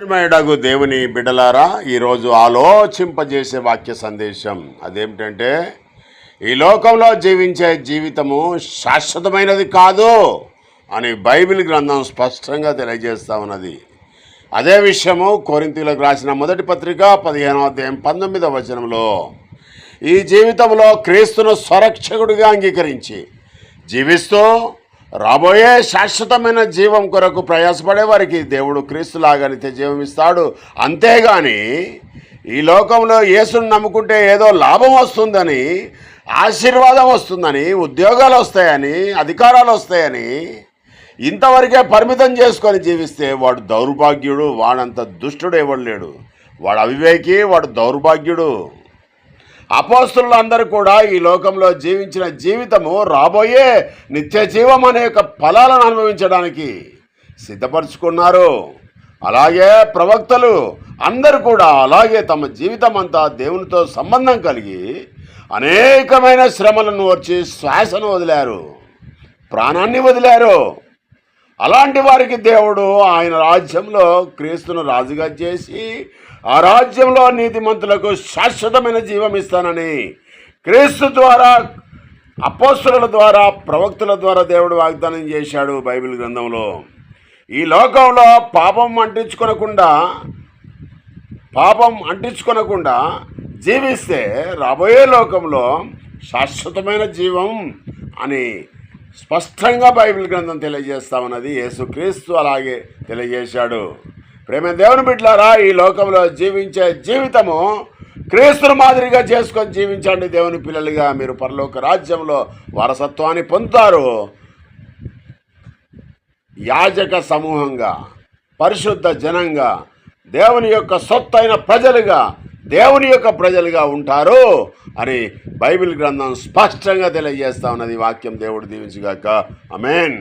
ప్రియమయుడగు దేవుని బిడలారా ఈరోజు ఆలోచింపజేసే వాక్య సందేశం అదేమిటంటే ఈ లోకంలో జీవించే జీవితము శాశ్వతమైనది కాదు అని బైబిల్ గ్రంథం స్పష్టంగా తెలియజేస్తా ఉన్నది. అదే విషయము కోరింతీలకు రాసిన మొదటి పత్రిక పదిహేనవ అధ్యాయం పంతొమ్మిదవ వచనంలో ఈ జీవితంలో క్రీస్తును స్వరక్షకుడిగా అంగీకరించి జీవిస్తూ రాబోయే శాశ్వతమైన జీవం కొరకు ప్రయాసపడే వారికి దేవుడు క్రీస్తులాగా నిత్య జీవం ఇస్తాడు. అంతేగాని ఈ లోకంలో యేసును నమ్ముకుంటే ఏదో లాభం వస్తుందని ఆశీర్వాదం వస్తుందని ఉద్యోగాలు వస్తాయని అధికారాలు వస్తాయని ఇంతవరకే పరిమితం చేసుకొని జీవిస్తే వాడు దౌర్భాగ్యుడు వాడంత దుష్టుడు ఎవడు లేడు. వాడు అవివేకి వాడు దౌర్భాగ్యుడు. అపోస్తులు అందరూ కూడా ఈ లోకంలో జీవించిన జీవితము రాబోయే నిత్య జీవం అనే యొక్క ఫలాలను అనుభవించడానికి సిద్ధపరచుకున్నారు. అలాగే ప్రవక్తలు అందరూ కూడా అలాగే తమ జీవితం అంతా దేవునితో సంబంధం కలిగి అనేకమైన శ్రమలను వచ్చి శ్వాసను వదిలారు ప్రాణాన్ని వదిలారు. అలాంటి వారికి దేవుడు ఆయన రాజ్యంలో క్రీస్తును రాజుగా చేసి ఆ రాజ్యంలో నీతిమంతులకు శాశ్వతమైన జీవం ఇస్తానని క్రీస్తు ద్వారా అపోస్తుల ద్వారా ప్రవక్తుల ద్వారా దేవుడు వాగ్దానం చేశాడు బైబిల్ గ్రంథంలో. ఈ లోకంలో పాపం అంటించుకొనకుండా పాపం అంటించుకొనకుండా జీవిస్తే రాబోయే లోకంలో శాశ్వతమైన జీవం అని స్పష్టంగా బైబిల్ గ్రంథం తెలియజేస్తామన్నది యేసుక్రీస్తు అలాగే తెలియజేశాడు. ప్రేమ దేవుని బిడ్డలారా ఈ లోకంలో జీవించే జీవితము క్రీస్తుని మాదిరిగా చేసుకొని జీవించండి దేవుని పిల్లలుగా. మీరు పరలోక రాజ్యంలో వారసత్వాన్ని పొందుతారు. యాజక సమూహంగా పరిశుద్ధ జనంగా దేవుని యొక్క సొత్తైన ప్రజలుగా దేవుని యొక్క ప్రజలుగా ఉంటారు అని బైబిల్ గ్రంథం స్పష్టంగా తెలియజేస్తా ఉన్నది వాక్యం దేవుడు దీవించుగాక. అమేన్